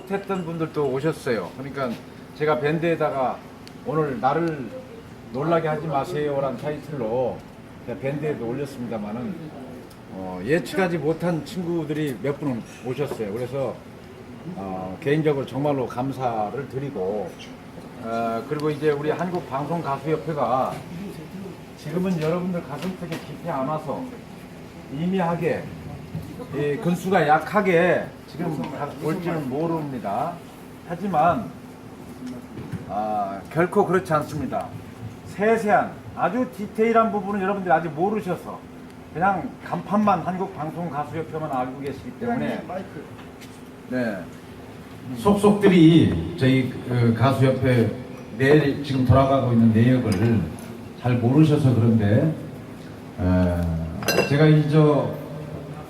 못했던 분들도 오셨어요. 그러니까 제가 밴드에다가 오늘 나를 놀라게 하지 마세요란 타이틀로 제가 밴드에도 올렸습니다만은 어, 예측하지 못한 친구들이 몇 분 오셨어요. 그래서 어, 개인적으로 정말로 감사를 드리고 어, 그리고 이제 우리 한국 방송 가수 협회가 지금은 여러분들 가슴속에 깊이 안아서 미미하게 이 근수가 약하게 지금 가- 올지는 모릅니다. 하지만 아, 결코 그렇지 않습니다. 세세한 아주 디테일한 부분은 여러분들이 아직 모르셔서 그냥 간판만 한국 방송 가수협회만 알고 계시기 때문에 네. 속속들이 저희 그 가수협회 내 지금 돌아가고 있는 내역을 잘 모르셔서 그런데 에, 제가 이저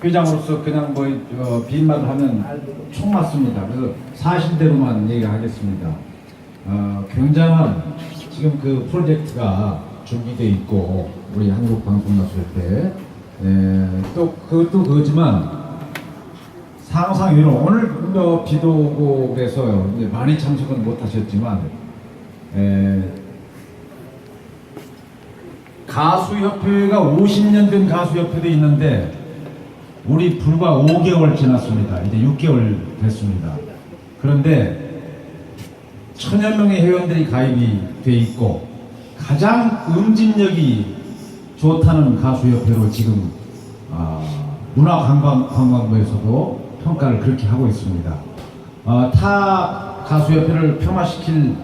회장으로서 그냥 뭐 어, 빈말을 하면 총 맞습니다. 그래서 사실대로만 얘기하겠습니다. 어, 굉장한 지금 그 프로젝트가 준비돼 있고 우리 한국 방송가수협회 에, 또 그것도 그거지만 상상외로 오늘 뭐 비도 오고 그래서 이제 많이 참석은 못하셨지만 에, 가수협회가 50년 된 가수협회도 있는데 우리 불과 5개월 지났습니다. 이제 6개월 됐습니다. 그런데 천여 명의 회원들이 가입이 돼 있고 가장 응집력이 좋다는 가수협회로 지금 아, 문화관광부에서도 평가를 그렇게 하고 있습니다. 어, 타 가수협회를 폄하시킬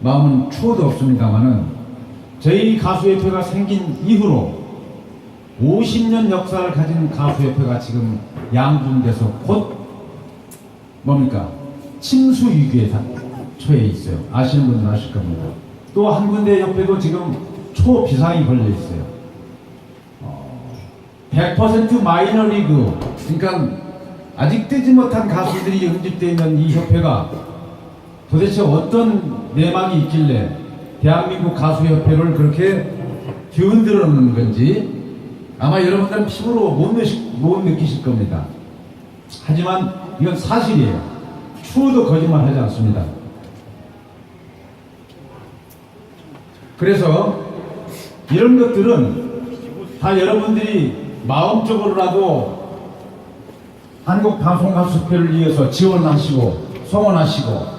마음은 추호도 없습니다만은 저희 가수협회가 생긴 이후로 50년 역사를 가진 가수협회가 지금 양분돼서 곧 뭡니까 침수 위기에 다 처해 있어요. 아시는 분은 아실 겁니다. 또 한 군데 협회도 지금 초비상이 걸려 있어요. 100% 마이너리그 그러니까 아직 뜨지 못한 가수들이 응집되어 있는 이 협회가 도대체 어떤 내막이 있길래 대한민국 가수협회를 그렇게 뒤흔들어 놓는 건지 아마 여러분들은 피부로 못, 느시, 못 느끼실 겁니다. 하지만 이건 사실이에요. 추워도 거짓말 하지 않습니다. 그래서 이런 것들은 다 여러분들이 마음적으로라도 한국 방송가수협회를 위해서 지원하시고 성원하시고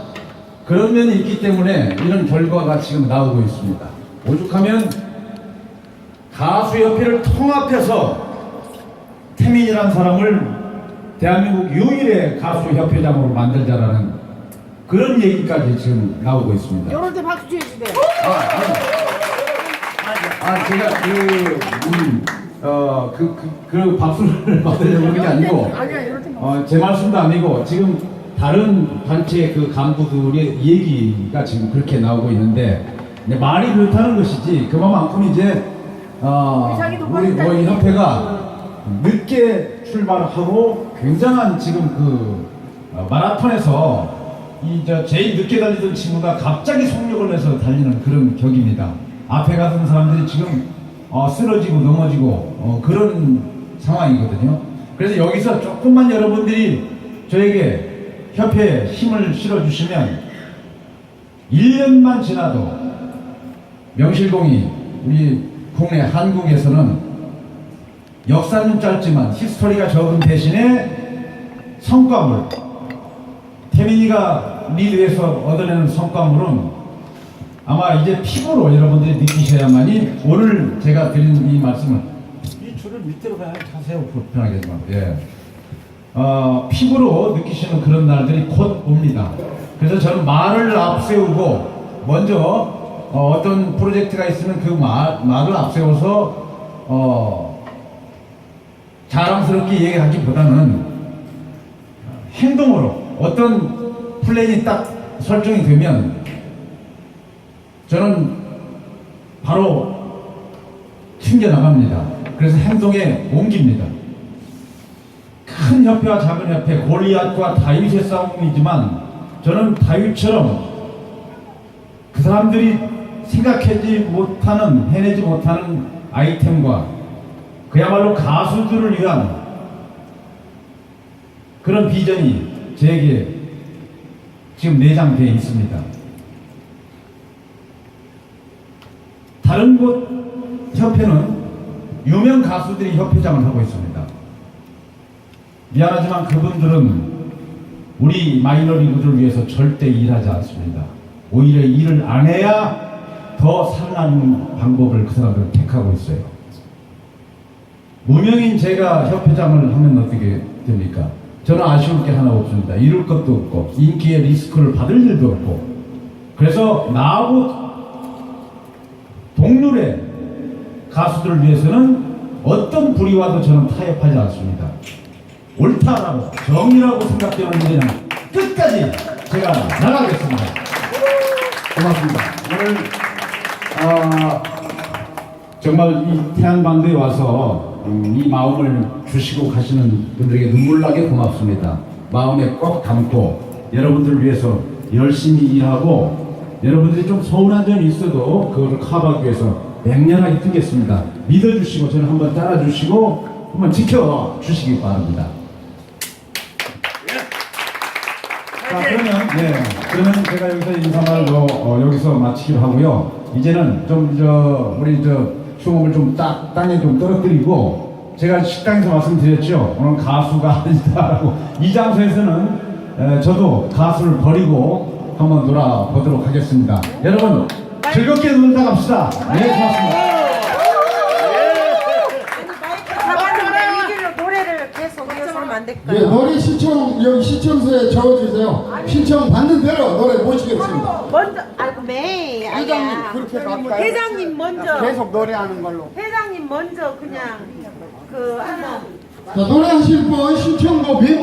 그런 면이 있기 때문에 이런 결과가 지금 나오고 있습니다. 오죽하면 가수협회를 통합해서 태민이라는 사람을 대한민국 유일의 가수협회장으로 만들자라는 그런 얘기까지 지금 나오고 있습니다. 이럴 때 박수 쳐주세요. 아, 제가 그, 음, 어, 그, 그, 그 박수를 받으려고 그런 게 아니고. 어, 제 말씀도 아니고, 지금 다른 단체 그 간부들의 얘기가 지금 그렇게 나오고 있는데, 말이 그렇다는 것이지, 그만큼 이제, 어, 위상이 우리 높아진다는 뭐이. 협회가 늦게 출발하고 굉장한 지금 그 어, 마라톤에서 이저 제일 늦게 달리던 친구가 갑자기 속력을 내서 달리는 그런 격입니다. 앞에 가던 사람들이 지금 어, 쓰러지고 넘어지고 어, 그런 상황이거든요. 그래서 여기서 조금만 여러분들이 저에게 협회에 힘을 실어주시면 1년만 지나도 명실공히 우리 국내 한국에서는 역사는 짧지만 히스토리가 적은 대신에 성과물 태민이가 리드해서 얻어내는 성과물은 아마 이제 피부로 여러분들이 느끼셔야만이 오늘 제가 드린 이 말씀을 이 줄을 밑으로 가야 자세히 불편하게 좀 예. 어, 피부로 느끼시는 그런 날들이 곧 옵니다. 그래서 저는 말을 앞세우고 먼저 어, 떤 프로젝트가 있으면 그 말, 말을 앞세워서 어, 자랑스럽게 얘기하기보다는 행동으로 어떤 플랜이 딱 설정이 되면 저는 바로 튕겨나갑니다. 그래서 행동에 옮깁니다. 큰 협회와 작은 협회, 골리앗과 다윗의 싸움이지만 저는 다윗처럼 그 사람들이 생각하지 못하는, 해내지 못하는 아이템과 그야말로 가수들을 위한 그런 비전이 저에게 지금 내장되어 있습니다. 다른 곳 협회는 유명 가수들이 협회장을 하고 있습니다. 미안하지만 그분들은 우리 마이너리그들을 위해서 절대 일하지 않습니다. 오히려 일을 안 해야 더 살아나는 방법을 그 사람들은 택하고 있어요. 무명인 제가 협회장을 하면 어떻게 됩니까? 저는 아쉬울 게 하나 없습니다. 이룰 것도 없고 인기의 리스크를 받을 일도 없고 그래서 나하고 동률의 가수들을 위해서는 어떤 불의와도 저는 타협하지 않습니다. 옳다라고 정의라고 생각되는 일에는 끝까지 제가 나가겠습니다. 고맙습니다. 오늘 아, 정말 이 태안반도에 와서 음, 이 마음을 주시고 가시는 분들에게 눈물나게 고맙습니다. 마음에 꼭 담고 여러분들을 위해서 열심히 일하고 여러분들이 좀 서운한 점이 있어도 그거를 커버하기 위해서 맹렬하게 뛰겠습니다. 믿어주시고 저는 한번 따라주시고 한번 지켜주시기 바랍니다. 자 그러면 네 그러면 제가 여기서 인사말로 어, 여기서 마치기로 하고요. 이제는 좀 저 우리 저 수목을 좀 딱 땅에 좀 떨어뜨리고 제가 식당에서 말씀드렸죠. 오늘 가수가 아니다라고 이 장소에서는 에, 저도 가수를 버리고 한번 놀아보도록 하겠습니다. 여러분 즐겁게 놀다 갑시다. 네 고맙습니다. 가만히 얘기를 노래를 계속 이어서 하면 안 예? 노래 신청 여기 시청서에 적어주세요. 신청 받는 대로 노래 모시겠습니다. 먼저 아이고 매 회장님 그렇게 갈까요? 회장님 먼저 계속 노래하는 걸로. 회장님 먼저 그냥 그 하나 자, 노래하실 분 신청곡 비